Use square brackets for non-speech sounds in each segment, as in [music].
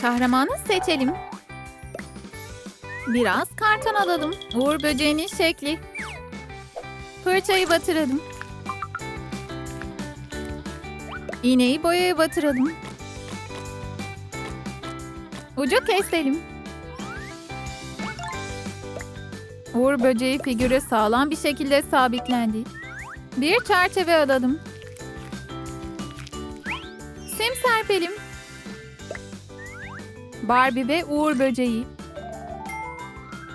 Kahramanı seçelim. Biraz karton alalım. Uğur böceğinin şekli. Fırçayı batıralım. İğneyi boyaya batıralım. Ucu keselim. Uğur böceği figüre sağlam bir şekilde sabitlendi. Bir çerçeve alalım. Sim serpelim. Barbie ve Uğur böceği.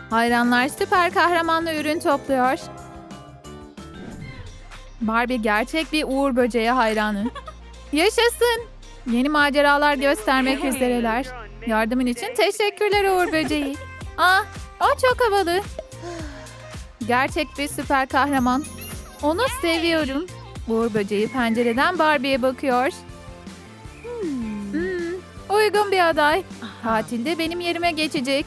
Hayranlar süper kahramanla ürün topluyor. Barbie gerçek bir Uğur böceği hayranı. [laughs] Yaşasın. Yeni maceralar göstermek üzereler. Yardımın için teşekkürler Uğur böceği. Aa, o çok havalı. Gerçek bir süper kahraman. Onu seviyorum. Uğur böceği pencereden Barbie'ye bakıyor. Hmm, uygun bir aday. Tatilde benim yerime geçecek.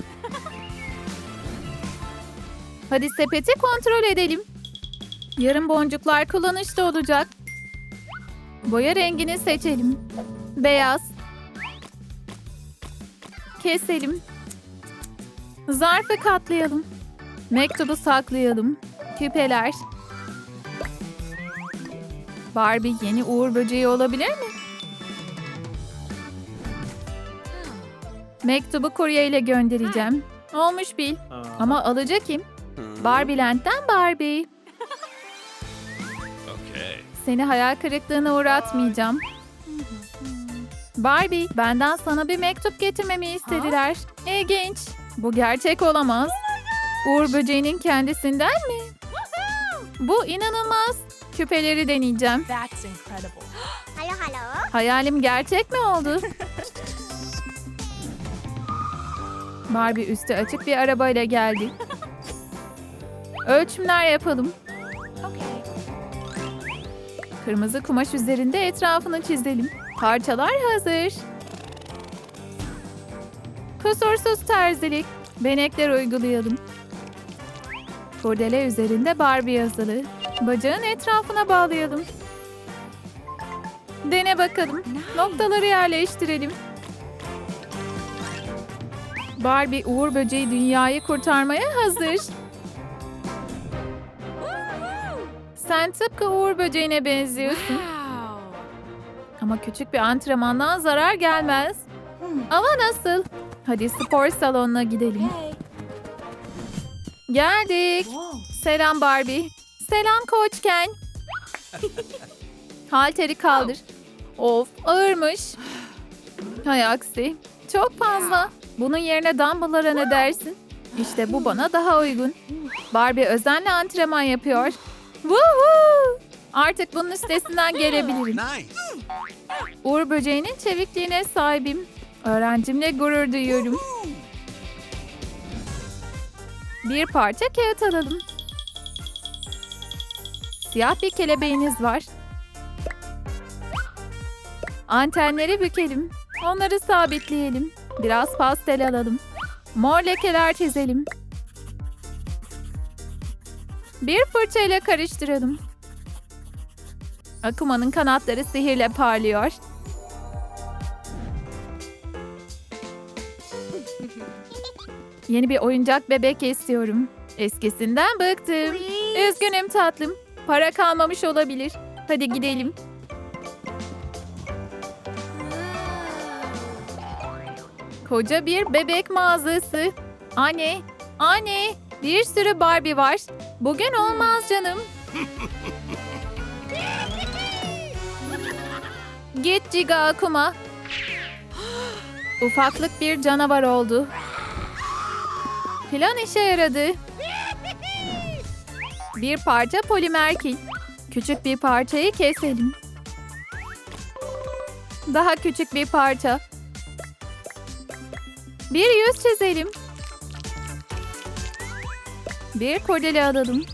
Hadi sepeti kontrol edelim. Yarın boncuklar kullanışlı olacak. Boya rengini seçelim. Beyaz. Keselim. Zarfı katlayalım. Mektubu saklayalım. Küpeler. Barbie yeni uğur böceği olabilir mi? Mektubu kuryeyle göndereceğim. Olmuş bil. Ama alıcı kim? Barbie Land'den Barbie. [laughs] Okay. Seni hayal kırıklığına uğratmayacağım. Barbie, benden sana bir mektup getirmemi istediler. İlginç. Bu gerçek olamaz. Uğur böceğinin kendisinden mi? Bu inanılmaz. Küpeleri deneyeceğim. That's incredible. Hello, [gasps] hello. Hayalim gerçek mi oldu? [laughs] Barbie üstü açık bir arabayla geldi. Ölçümler yapalım. Kırmızı kumaş üzerinde etrafını çizelim. Parçalar hazır. Kusursuz terzilik. Benekler uygulayalım. Kurdele üzerinde Barbie yazılı. Bacağın etrafına bağlayalım. Dene bakalım. Noktaları yerleştirelim. Barbie Uğur Böceği dünyayı kurtarmaya hazır. Sen tıpkı Uğur Böceğine benziyorsun. Wow. Ama küçük bir antrenmandan zarar gelmez. Ama nasıl? Hadi spor salonuna gidelim. Okay. Geldik. Selam Barbie. Selam Koç Ken. Halteri kaldır. Of ağırmış. Hay aksi. Çok fazla. Bunun yerine dumbbell'lara ne dersin? İşte bu bana daha uygun. Barbie özenle antrenman yapıyor. Woohoo! Artık bunun üstesinden gelebilirim. Nice. Uğur böceğinin çevikliğine sahibim. Öğrencimle gurur duyuyorum. Bir parça kağıt alalım. Siyah bir kelebeğiniz var. Antenleri bükelim. Onları sabitleyelim. Biraz pastel alalım. Mor lekeler çizelim. Bir fırçayla karıştıralım. Akuma'nın kanatları sihirle parlıyor. Yeni bir oyuncak bebek istiyorum. Eskisinden bıktım. Üzgünüm tatlım. Para kalmamış olabilir. Hadi gidelim. Koca bir bebek mağazası. Anne, anne, bir sürü Barbie var. Bugün olmaz canım. [laughs] Git Ciga Akuma. Ufaklık bir canavar oldu. Plan işe yaradı. Bir parça polimer kil. Küçük bir parçayı keselim. Daha küçük bir parça. Bir yüz çizelim. Bir kordele alalım.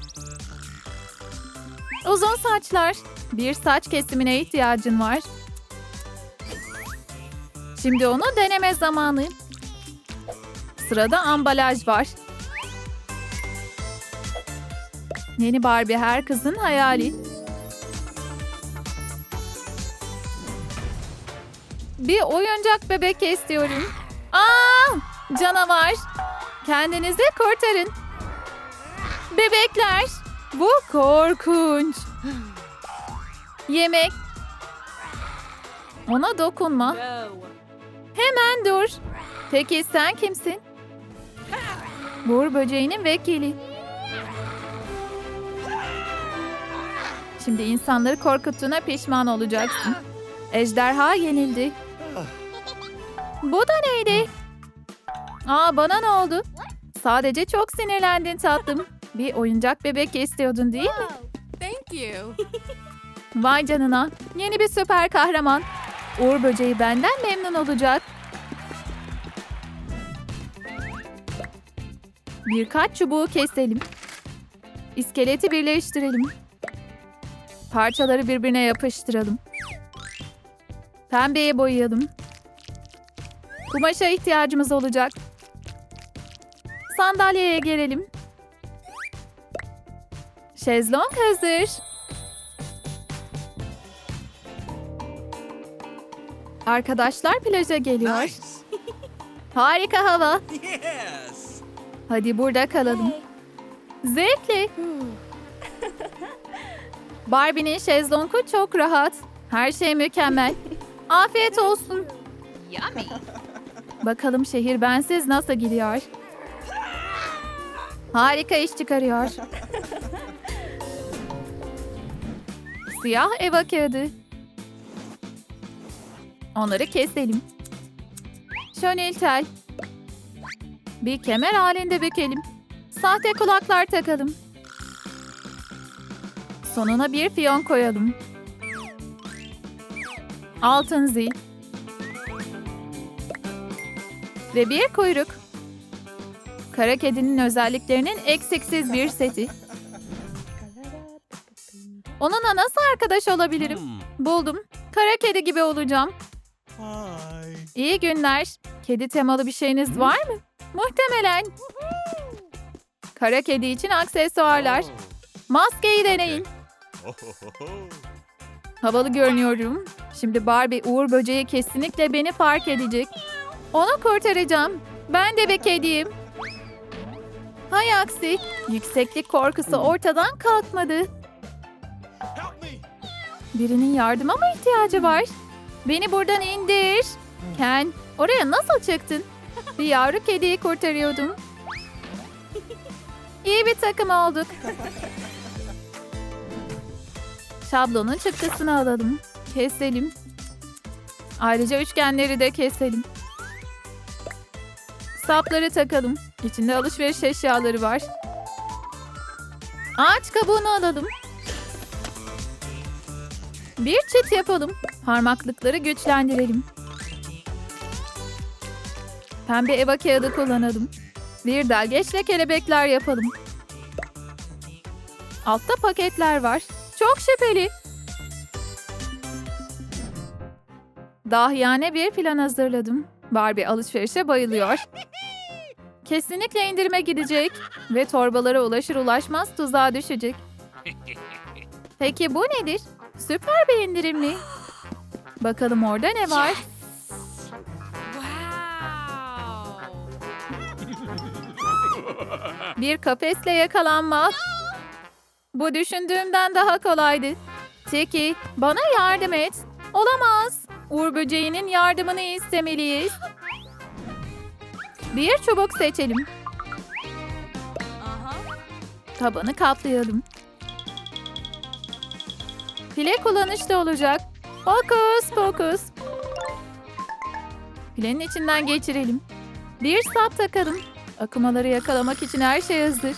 Uzun saçlar. Bir saç kesimine ihtiyacın var. Şimdi onu deneme zamanı. Sırada ambalaj var. Yeni Barbie her kızın hayali. Bir oyuncak bebek istiyorum. Aa! Canavar. Kendinizi kurtarın. Bebekler. Bu korkunç. Yemek. Ona dokunma. Hemen dur. Peki sen kimsin? Uğur böceğinin vekili. Şimdi insanları korkuttuğuna pişman olacaksın. Ejderha yenildi. Bu da neydi? Aa bana ne oldu? Sadece çok sinirlendin tatlım. Bir oyuncak bebek istiyordun değil mi? Thank you. [laughs] Vay canına. Yeni bir süper kahraman. Uğur böceği benden memnun olacak. Birkaç çubuğu keselim. İskeleti birleştirelim. Parçaları birbirine yapıştıralım. Pembeye boyayalım. Kumaşa ihtiyacımız olacak. Sandalyeye gelelim. Şezlong hazır. Arkadaşlar plaja geliyor. Nice. [laughs] Harika hava. Yes. Hadi burada kalalım. Zevkli. Barbie'nin şezlongu çok rahat. Her şey mükemmel. Afiyet olsun. Yummy. Bakalım şehir bensiz nasıl gidiyor? Harika iş çıkarıyor. [laughs] Siyah eva kağıdı. Onları keselim. Şönil tel. Bir kemer halinde bükelim. Sahte kulaklar takalım. Sonuna bir fiyon koyalım. Altın zil. Ve bir kuyruk. Kara kedinin özelliklerinin eksiksiz bir seti. Onunla nasıl arkadaş olabilirim? Hmm. Buldum. Kara kedi gibi olacağım. İyi günler. Kedi temalı bir şeyiniz var mı? Muhtemelen. Kara kedi için aksesuarlar. Maskeyi deneyin. [laughs] Havalı görünüyorum. Şimdi Barbie Uğur böceği kesinlikle beni fark edecek. Onu kurtaracağım. Ben de bir kediyim. Hay aksi. Yükseklik korkusu ortadan kalkmadı. Birinin yardıma mı ihtiyacı var? Beni buradan indir. Ken, oraya nasıl çıktın? Bir yavru kediyi kurtarıyordum. İyi bir takım olduk. Şablonun çıktısını alalım. Keselim. Ayrıca üçgenleri de keselim. Sapları takalım. İçinde alışveriş eşyaları var. Ağaç kabuğunu alalım. Bir çit yapalım. Parmaklıkları güçlendirelim. Pembe eva kağıdı kullanalım. Bir delgeçle kelebekler yapalım. Altta paketler var. Çok şüpheli. Dahiyane bir plan hazırladım. Barbie alışverişe bayılıyor. Kesinlikle indirime gidecek ve torbalara ulaşır ulaşmaz tuzağa düşecek. [laughs] Peki bu nedir? Süper bir indirim mi? Bakalım orada ne var? Wow. Bir kafesle yakalanmak. Bu düşündüğümden daha kolaydı. Teki, bana yardım et. Olamaz. Uğur böceğinin yardımını istemeliyiz. Bir çubuk seçelim. Tabanı kaplayalım. File kullanışlı olacak. Fokus fokus. Filenin içinden geçirelim. Bir sap takalım. Akımaları yakalamak için her şey hazır.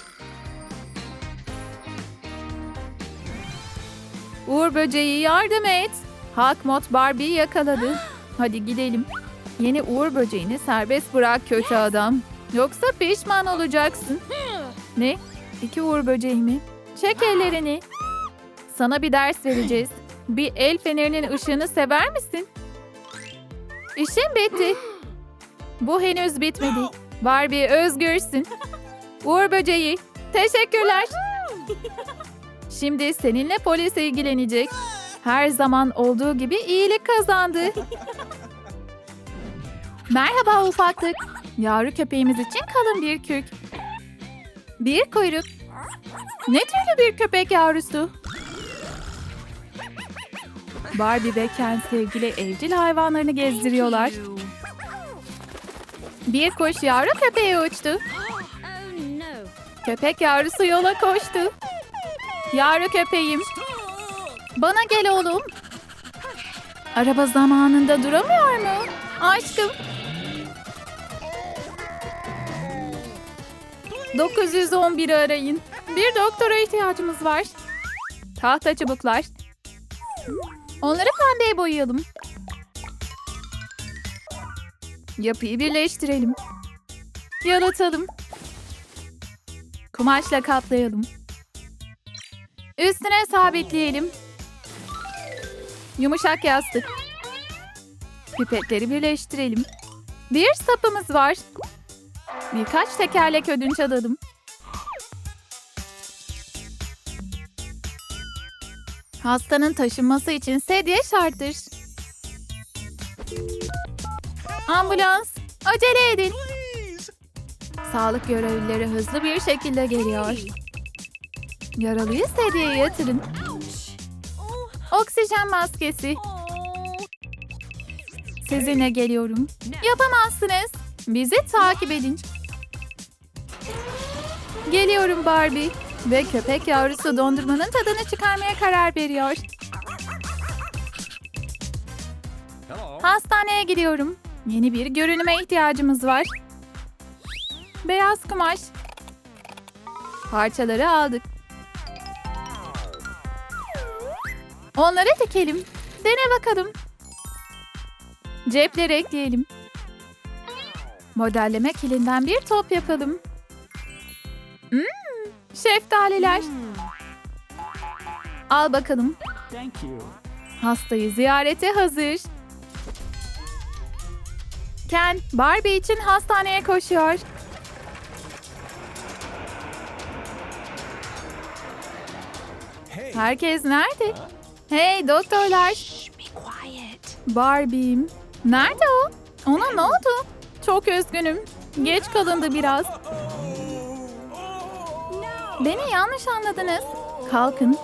Uğur böceği yardım et. Hakmot Barbie'yi yakaladı. [gasps] Hadi gidelim. Yeni Uğur böceğini serbest bırak kötü adam. Yoksa pişman olacaksın. Ne? İki uğur böceği mi? Çek ellerini. Sana bir ders vereceğiz. Bir el fenerinin ışığını sever misin? İşim bitti. Bu henüz bitmedi. Barbie özgürsün. Uğur böceği. Teşekkürler. Şimdi seninle polis ilgilenecek. Her zaman olduğu gibi iyilik kazandı. [laughs] Merhaba ufaklık. Yavru köpeğimiz için kalın bir kürk. Bir kuyruk. Ne türlü bir köpek yavrusu? Barbie ve Ken sevgili evcil hayvanlarını gezdiriyorlar. Bir kuş yavru köpeğe uçtu. Köpek yavrusu yola koştu. Yavru köpeğim. Bana gel oğlum. Araba zamanında duramıyor mu? Aşkım. 911 arayın. Bir doktora ihtiyacımız var. Tahta çubuklar. Onları pembeye boyayalım. Yapıyı birleştirelim. Yalatalım. Kumaşla kaplayalım. Üstüne sabitleyelim. Yumuşak yastık. Pipetleri birleştirelim. Bir sapımız var. Birkaç tekerlek ödünç alalım. Hastanın taşınması için sedye şarttır. Ambulans, acele edin. Sağlık görevlileri hızlı bir şekilde geliyor. Yaralıyı sedyeye yatırın. Oksijen maskesi. Sizinle geliyorum. Yapamazsınız. Bizi takip edin. Geliyorum Barbie. Ve köpek yavrusu dondurmanın tadını çıkarmaya karar veriyor. Hastaneye gidiyorum. Yeni bir görünüme ihtiyacımız var. Beyaz kumaş. Parçaları aldık. Onları dikelim. Dene bakalım. Cepleri ekleyelim. Modelleme kilinden bir top yapalım. Hmm, şeftaliler. Al bakalım. Thank you. Hastayı ziyarete hazır. Ken, Barbie için hastaneye koşuyor. Herkes nerede? Hey doktorlar. Be quiet. Barbie'm. Nerede o? Ona ne oldu? Çok üzgünüm. Geç kalındı biraz. Beni yanlış anladınız. Kalkın.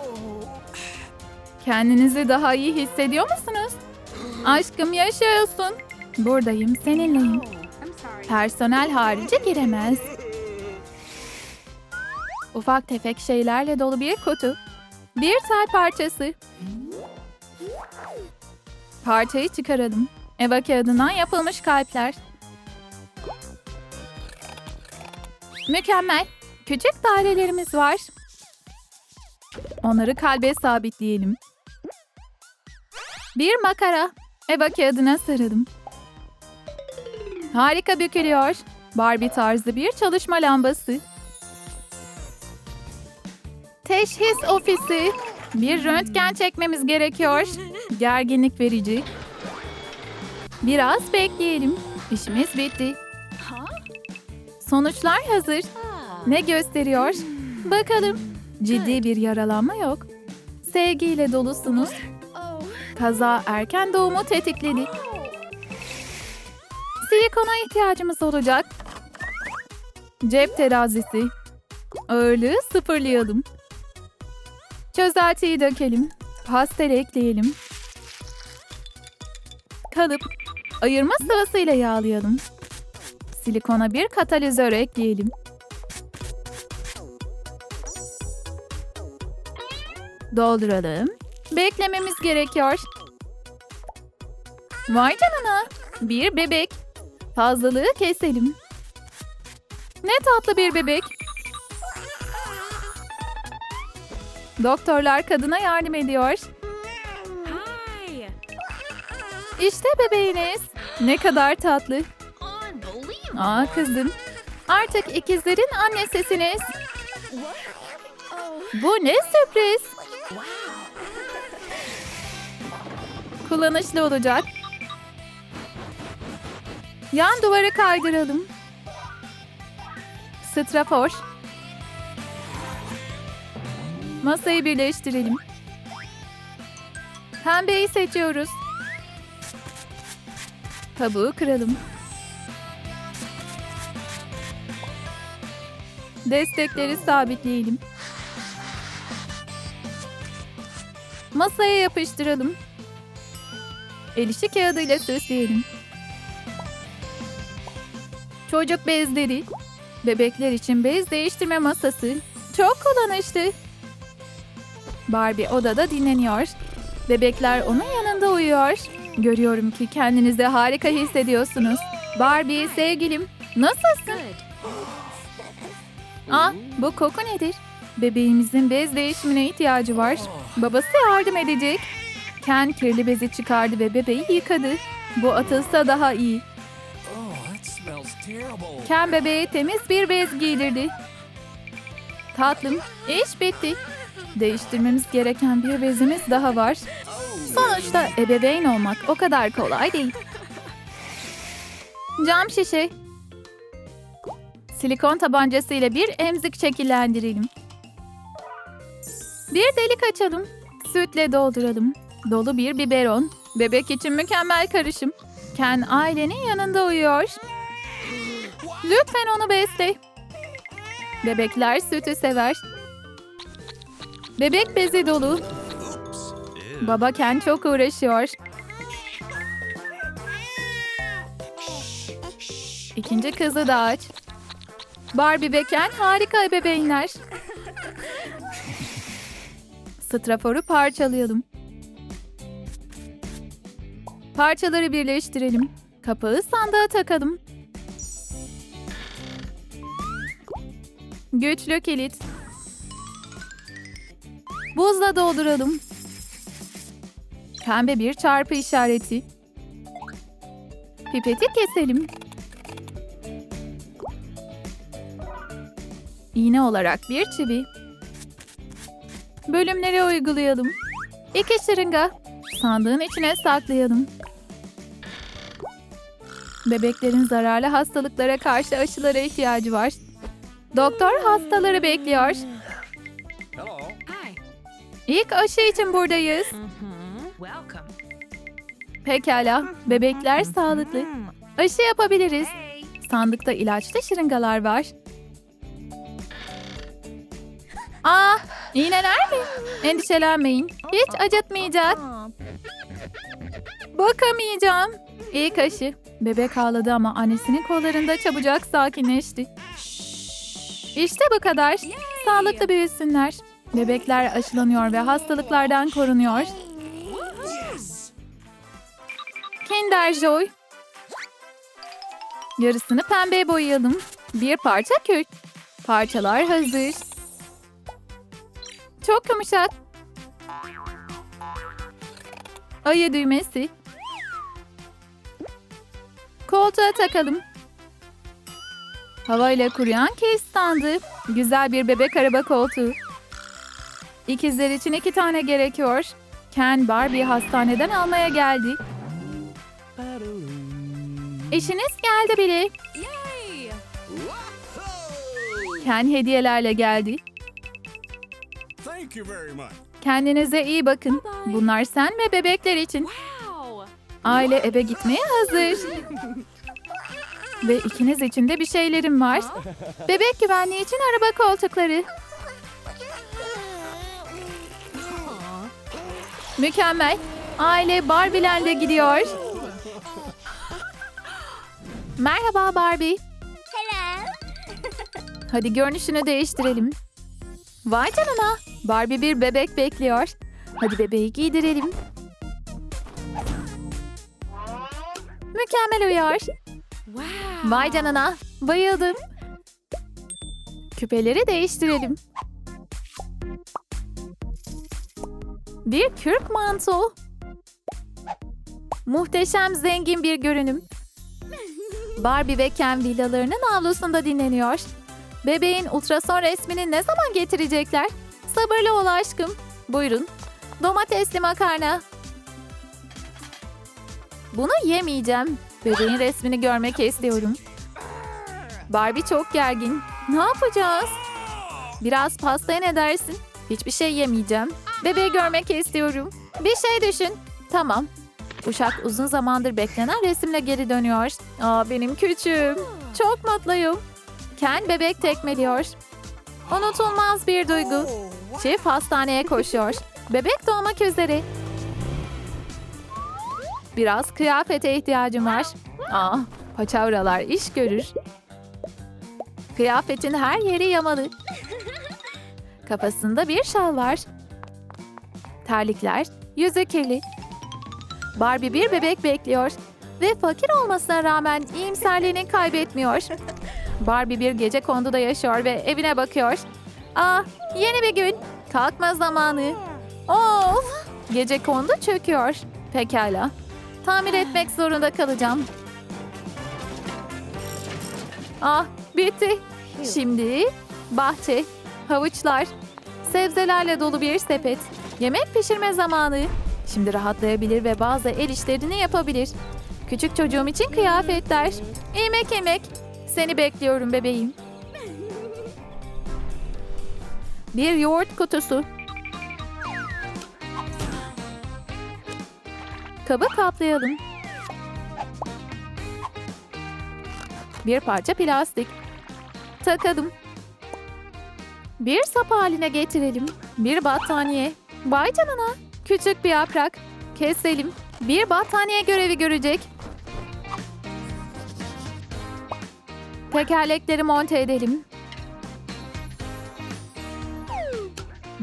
Kendinizi daha iyi hissediyor musunuz? Aşkım yaşıyorsun. Buradayım, seninleyim. Personel harici giremez. Ufak tefek şeylerle dolu bir kutu. Bir tel parçası. Parçayı çıkaralım. Eva kağıdından yapılmış kalpler. Mükemmel. Küçük dairelerimiz var. Onları kalbe sabitleyelim. Bir makara. Eva kağıdına saralım. Harika bükülüyor. Barbie tarzı bir çalışma lambası. Teşhis ofisi. Bir röntgen çekmemiz gerekiyor. Gerginlik verici. Biraz bekleyelim. İşimiz bitti. Sonuçlar hazır. Ne gösteriyor? Bakalım. Ciddi bir yaralanma yok. Sevgiyle dolusunuz. Oh. Kaza erken doğumu tetikledi. Silikona ihtiyacımız olacak. Cep terazisi. Ağırlığı sıfırlayalım. Çözeltiyi dökelim. Pastel ekleyelim. Kalıp. Ayırma sıvasıyla yağlayalım. Silikona bir katalizör ekleyelim. Dolduralım. Beklememiz gerekiyor. Vay canına. Bir bebek. Fazlalığı keselim. Ne tatlı bir bebek. Doktorlar kadına yardım ediyor. İşte bebeğiniz. Ne kadar tatlı. Aa kızım. Artık ikizlerin annesisiniz. Bu ne sürpriz. Kullanışlı olacak. Yan duvarı kaydıralım. Strafor. Masayı birleştirelim. Pembeyi seçiyoruz. Kabuğu kıralım. Destekleri sabitleyelim. Masaya yapıştıralım. El işi kağıdıyla süsleyelim. Çocuk bezleri. Bebekler için bez değiştirme masası. Çok kullanışlı. Barbie odada dinleniyor. Bebekler onun yanında uyuyor. Görüyorum ki kendinizi harika hissediyorsunuz. Barbie sevgilim nasılsın? Ah bu koku nedir? Bebeğimizin bez değişimine ihtiyacı var. Babası yardım edecek. Ken kirli bezi çıkardı ve bebeği yıkadı. Bu atılsa daha iyi. Ken bebeğe temiz bir bez giydirdi. Tatlım, iş bitti. Değiştirmemiz gereken bir bezimiz daha var. Sonuçta ebeveyn olmak o kadar kolay değil. Cam şişe. Silikon tabancası ile bir emzik şekillendirelim. Bir delik açalım. Sütle dolduralım. Dolu bir biberon. Bebek için mükemmel karışım. Ken ailenin yanında uyuyor. Lütfen onu besle. Bebekler sütü sever. Bebek bezi dolu. Baba Ken çok uğraşıyor. İkinci kızı da aç. Barbie ve Ken harika ebeveynler. Straforu parçalayalım. Parçaları birleştirelim. Kapağı sandığa takalım. Güçlü kilit. Buzla dolduralım. Pembe bir çarpı işareti. Pipeti keselim. İğne olarak bir çivi. Bölümlere uygulayalım. İki şırınga. Sandığın içine saklayalım. Bebeklerin zararlı hastalıklara karşı aşılara ihtiyacı var. Doktor hastaları bekliyor. İlk aşı için buradayız. Pekala, bebekler sağlıklı. Aşı yapabiliriz. Sandıkta ilaçlı şırıngalar var. Aa, iğneler mi? Endişelenmeyin. Hiç acıtmayacak. Bakamayacağım. İlk aşı. Bebek ağladı ama annesinin kollarında çabucak sakinleşti. İşte bu kadar. Sağlıklı büyüsünler. Bebekler aşılanıyor ve hastalıklardan korunuyor. Kinder Joy. Yarısını pembeye boyayalım. Bir parça kürk. Parçalar hazır. Çok yumuşak. Ayı düğmesi. Koltuğa takalım. Havayla kuruyan kes standı. Güzel bir bebek araba koltuğu. İkizler için iki tane gerekiyor. Ken Barbie hastaneden almaya geldi. Eşiniz geldi bile. Ken hediyelerle geldi. Thank you very much. Kendinize iyi bakın. Bunlar sen ve bebekler için. Wow. Aile eve gitmeye hazır. [laughs] Ve ikiniz için de bir şeylerim var. Bebek güvenliği için araba koltukları. Mükemmel. Aile Barbie'lerle gidiyor. Merhaba Barbie. [laughs] Hadi görünüşünü değiştirelim. Vay canına. Barbie bir bebek bekliyor. Hadi bebeği giydirelim. Mükemmel uyar. Wow. Vay canına. Bayıldım. Küpeleri değiştirelim. Bir kürk manto. Muhteşem zengin bir görünüm. Barbie ve Ken villalarının avlusunda dinleniyor. Bebeğin ultrason resmini ne zaman getirecekler? Sabırlı ol aşkım. Buyurun. Domatesli makarna. Bunu yemeyeceğim. Bebeğin resmini görmek istiyorum. Barbie çok gergin. Ne yapacağız? Biraz pastaya ne dersin? Hiçbir şey yemeyeceğim. Bebeği görmek istiyorum. Bir şey düşün. Tamam. Uşak uzun zamandır beklenen resimle geri dönüyor. Aa benim küçüğüm. Çok mutluyum. Ken bebek tekmeliyor. Unutulmaz bir duygu. Çift hastaneye koşuyor. Bebek doğmak üzere. Biraz kıyafete ihtiyacım var. Ah, paçavralar iş görür. Kıyafetin her yeri yamalı. Kafasında bir şal var. Terlikler, yüzü kirli. Barbie bir bebek bekliyor ve fakir olmasına rağmen iyimserliğini kaybetmiyor. Barbie bir gece konduda yaşıyor ve evine bakıyor. Ah, yeni bir gün. Kalkma zamanı. Of! Gece kondu çöküyor. Pekala. Tamir etmek zorunda kalacağım. Ah, bitti. Şimdi bahçe, havuçlar, sebzelerle dolu bir sepet. Yemek pişirme zamanı. Şimdi rahatlayabilir ve bazı el işlerini yapabilir. Küçük çocuğum için kıyafetler. Yemek yemek. Seni bekliyorum bebeğim. Bir yoğurt kutusu. Kabı kaplayalım. Bir parça plastik. Takalım. Bir sap haline getirelim. Bir battaniye. Vay canına. Küçük bir yaprak. Keselim. Bir battaniye görevi görecek. Tekerlekleri monte edelim.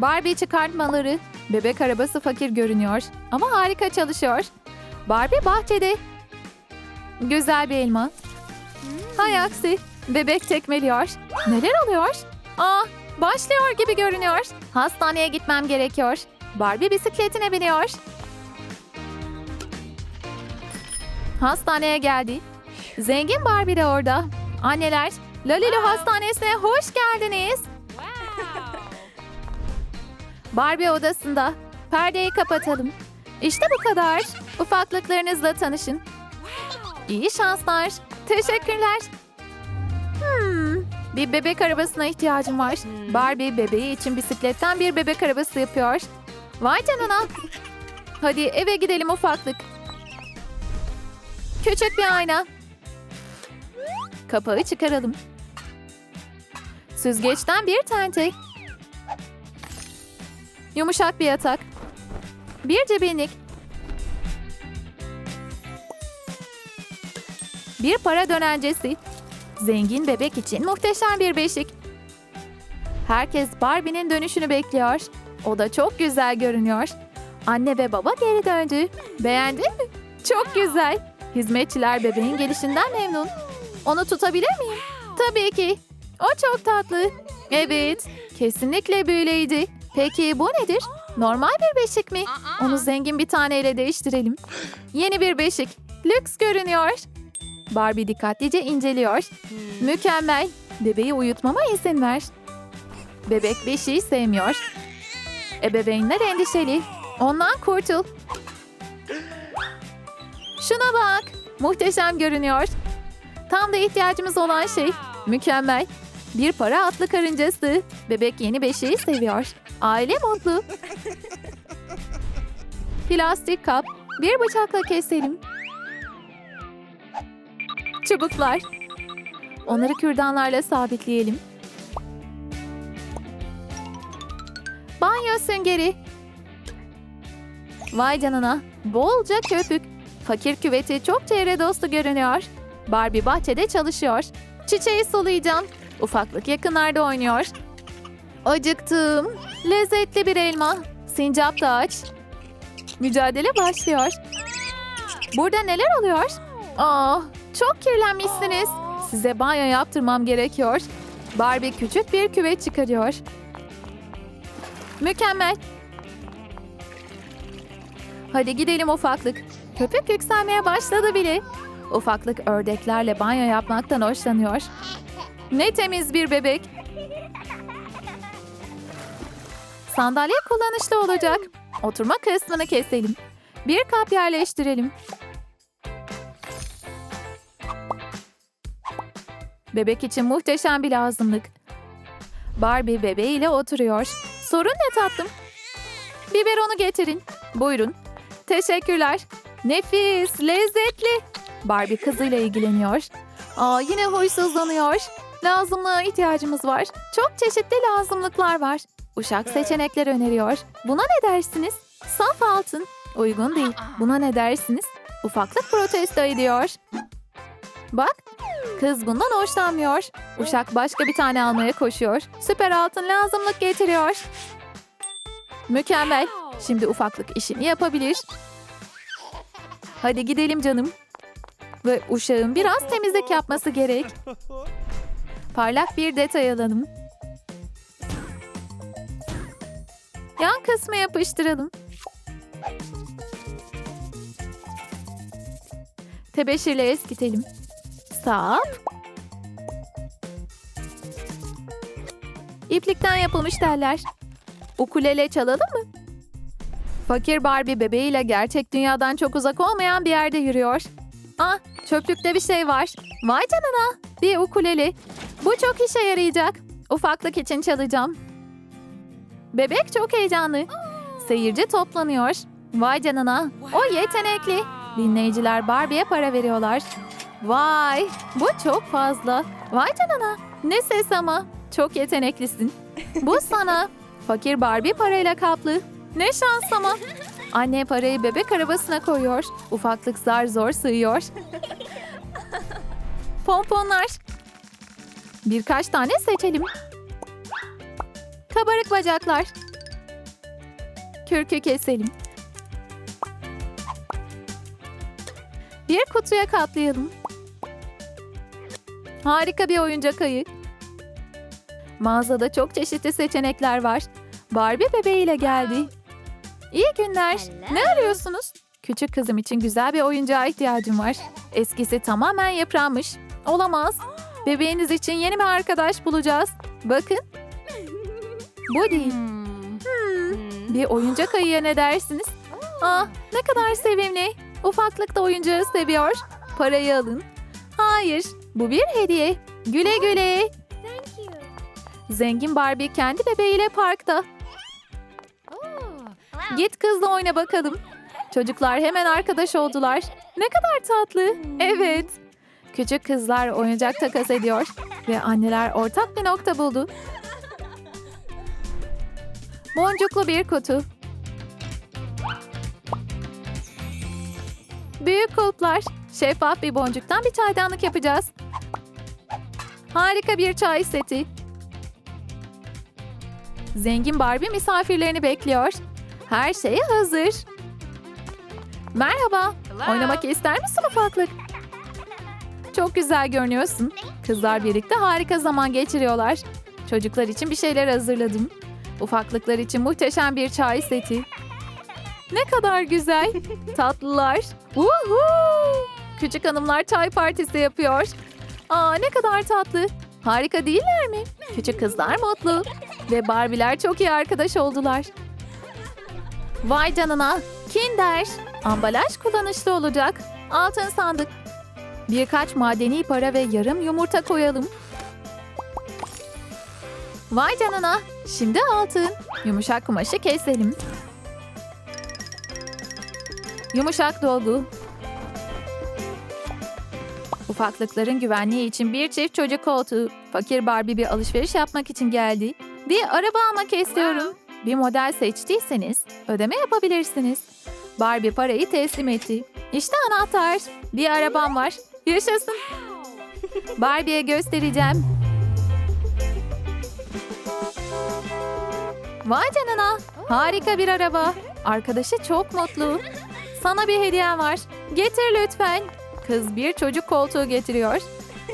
Barbie çıkartmaları. Bebek arabası fakir görünüyor ama harika çalışıyor. Barbie bahçede. Güzel bir elma. Hay aksi. Bebek tekmeliyor. Neler oluyor? Aa, başlıyor gibi görünüyor. Hastaneye gitmem gerekiyor. Barbie bisikletine biniyor. Hastaneye geldi. Zengin Barbie de orada. Anneler, Lalilu Hastanesi'ne hoş geldiniz. Wow. Barbie odasında. Perdeyi kapatalım. İşte bu kadar. Ufaklıklarınızla tanışın. İyi şanslar. Teşekkürler. Hmm, bir bebek arabasına ihtiyacım var. Barbie bebeği için bisikletten bir bebek arabası yapıyor. Vay canına. Hadi eve gidelim ufaklık. Küçük bir ayna. Kapağı çıkaralım. Süzgeçten bir tente. Yumuşak bir yatak. Bir cebinlik. Bir para dönencesi. Zengin bebek için muhteşem bir beşik. Herkes Barbie'nin dönüşünü bekliyor. O da çok güzel görünüyor. Anne ve baba geri döndü. Beğendin mi? Çok güzel. Hizmetçiler bebeğin gelişinden memnun. Onu tutabilir miyim? Tabii ki. O çok tatlı. Evet, kesinlikle böyleydi. Peki bu nedir? Normal bir beşik mi? Onu zengin bir taneyle değiştirelim. Yeni bir beşik. Lüks görünüyor. Barbie dikkatlice inceliyor. Mükemmel. Bebeği uyutmama izin ver. Bebek beşiği sevmiyor. Ebeveynler endişeli. Ondan kurtul. Şuna bak. Muhteşem görünüyor. Tam da ihtiyacımız olan şey. Mükemmel. Bir para atlı karıncası. Bebek yeni beşiği seviyor. Aile mutlu. Plastik kap. Bir bıçakla keselim. Çubuklar. Onları kürdanlarla sabitleyelim. Banyo süngeri. Vay canına. Bolca köpük. Fakir küveti çok çevre dostu görünüyor. Barbie bahçede çalışıyor. Çiçeği sulayacağım. Ufaklık yakınlarda oynuyor. Acıktım. Lezzetli bir elma. Sincap da aç. Mücadele başlıyor. Burada neler oluyor? Aa, çok kirlenmişsiniz. Size banyo yaptırmam gerekiyor. Barbie küçük bir küvet çıkarıyor. Mükemmel. Hadi gidelim ufaklık. Köpük yükselmeye başladı bile. Ufaklık ördeklerle banyo yapmaktan hoşlanıyor. Ne temiz bir bebek. Sandalye kullanışlı olacak. Oturma kısmını keselim. Bir kap yerleştirelim. Bebek için muhteşem bir lazımlık. Barbie bebeğiyle oturuyor. Sorun ne tatlım? Biberonu getirin. Buyurun. Teşekkürler. Nefis, lezzetli. Barbie kızıyla ilgileniyor. Aa yine huysuzlanıyor. Lazımlığa ihtiyacımız var. Çok çeşitli lazımlıklar var. Uşak seçenekler öneriyor. Buna ne dersiniz? Saf altın. Uygun değil. Buna ne dersiniz? Ufaklık protesto ediyor. Bak, kız bundan hoşlanmıyor. Uşak başka bir tane almaya koşuyor. Süper altın lazımlık getiriyor. Mükemmel. Şimdi ufaklık işini yapabilir. Hadi gidelim canım. Ve uşağın biraz temizlik yapması gerek. [laughs] Parlak bir detay alalım. Yan kısmı yapıştıralım. Tebeşirle eskitelim. Sap. İplikten yapılmış teller. Ukulele çalalım mı? Fakir Barbie bebeğiyle gerçek dünyadan çok uzak olmayan bir yerde yürüyor. Ah, çöplükte bir şey var. Vay canına, bir ukulele. Bu çok işe yarayacak. Ufaklık için çalacağım. Bebek çok heyecanlı. Seyirci toplanıyor. Vay canına, o yetenekli. Dinleyiciler Barbie'ye para veriyorlar. Vay, bu çok fazla. Vay canına, ne ses ama. Çok yeteneklisin. Bu sana. Fakir Barbie parayla kaplı. Ne şans ama. Anne parayı bebek arabasına koyuyor. Ufaklık zar zor sığıyor. Pomponlar. Birkaç tane seçelim. Kabarık bacaklar. Kürkü keselim. Bir kutuya katlayalım. Harika bir oyuncak ayı. Mağazada çok çeşitli seçenekler var. Barbie bebeğiyle geldi. İyi günler. Ne arıyorsunuz? Küçük kızım için güzel bir oyuncağa ihtiyacım var. Eskisi tamamen yıpranmış. Olamaz. Bebeğiniz için yeni bir arkadaş bulacağız. Bakın. Bu değil. Hmm. Bir oyuncak ayıya ne dersiniz? Ah ne kadar sevimli. Ufaklık da oyuncağı seviyor. Parayı alın. Hayır bu bir hediye. Güle güle. Zengin Barbie kendi bebeğiyle parkta. Git kızla oyna bakalım. Çocuklar hemen arkadaş oldular. Ne kadar tatlı. Evet. Küçük kızlar oyuncak takas ediyor. Ve anneler ortak bir nokta buldu. Boncuklu bir kutu. Büyük kulplar. Şeffaf bir boncuktan bir çaydanlık yapacağız. Harika bir çay seti. Zengin Barbie misafirlerini bekliyor. Her şey hazır. Merhaba. Hello. Oynamak ister misin ufaklık? Çok güzel görünüyorsun. Kızlar birlikte harika zaman geçiriyorlar. Çocuklar için bir şeyler hazırladım. Ufaklıklar için muhteşem bir çay seti. Ne kadar güzel. [laughs] Tatlılar. Uhu! Küçük hanımlar çay partisi yapıyor. Aa ne kadar tatlı. Harika değiller mi? Küçük kızlar mutlu. Ve Barbie'ler çok iyi arkadaş oldular. Vay canına. Kinder. Ambalaj kullanışlı olacak. Altın sandık. Birkaç madeni para ve yarım yumurta koyalım. Vay canına. Şimdi altın. Yumuşak kumaşı keselim. Yumuşak dolgu. Ufaklıkların güvenliği için bir çift çocuk koltuğu. Fakir Barbie bir alışveriş yapmak için geldi. Bir araba almak istiyorum. Bir model seçtiyseniz ödeme yapabilirsiniz. Barbie parayı teslim etti. İşte anahtar. Bir arabam var. Yaşasın. [laughs] Barbie'ye göstereceğim. Vay canına. Harika bir araba. Arkadaşı çok mutlu. Sana bir hediyem var. Getir lütfen. Kız bir çocuk koltuğu getiriyor.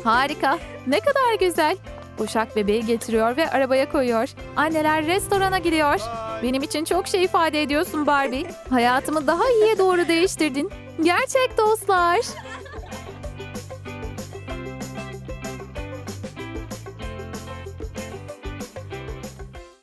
Harika. Ne kadar güzel. Uşak bebeği getiriyor ve arabaya koyuyor. Anneler restorana gidiyor. Benim için çok şey ifade ediyorsun Barbie. Hayatımı daha iyiye doğru değiştirdin. Gerçek dostlar.